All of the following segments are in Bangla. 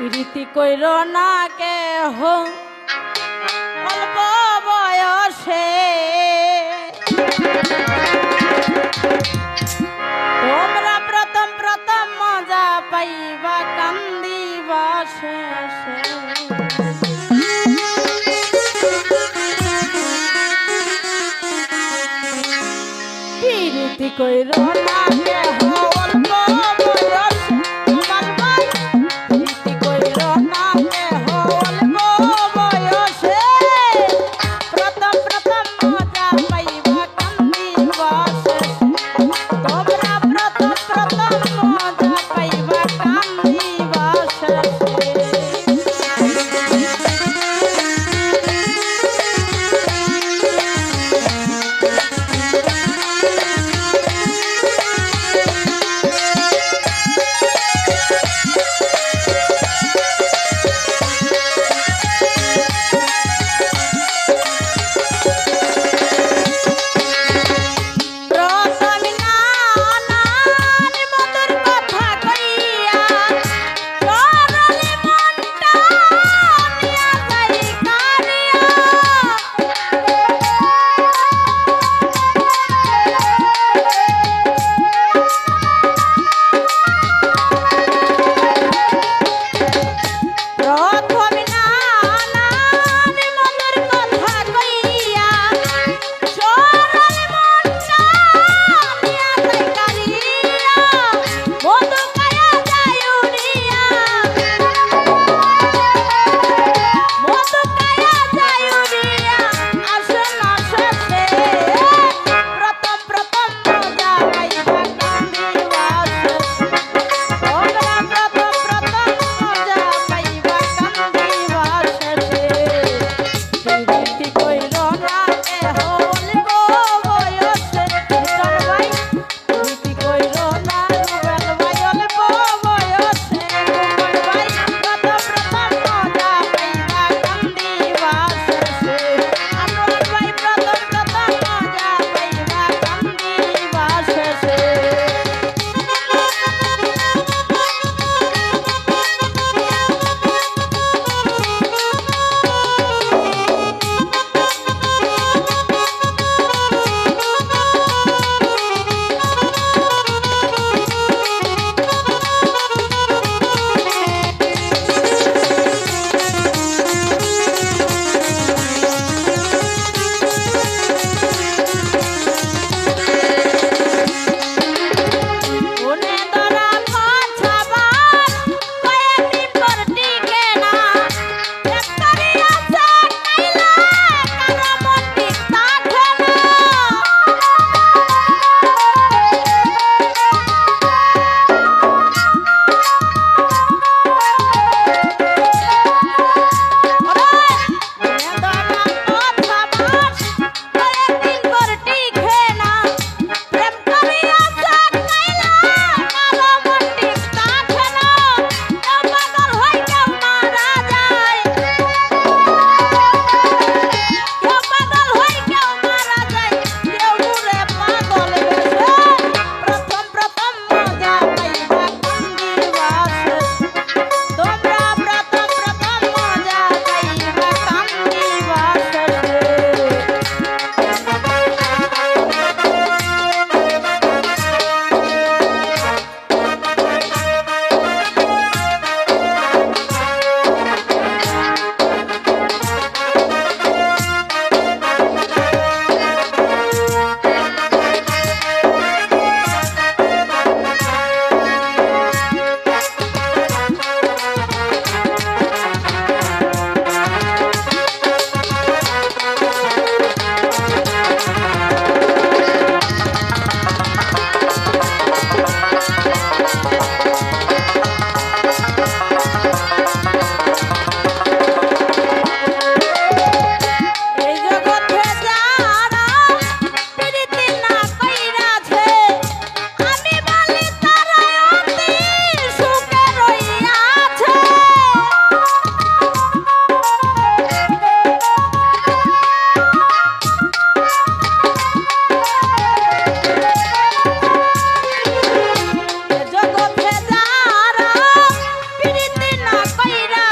প্রীতি কইর না কে হো অল্প বয়সে তোমরা প্রথম প্রথম মজা পাইবা, কান্দিবা শেষে। প্রীতি কইর না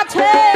Tate!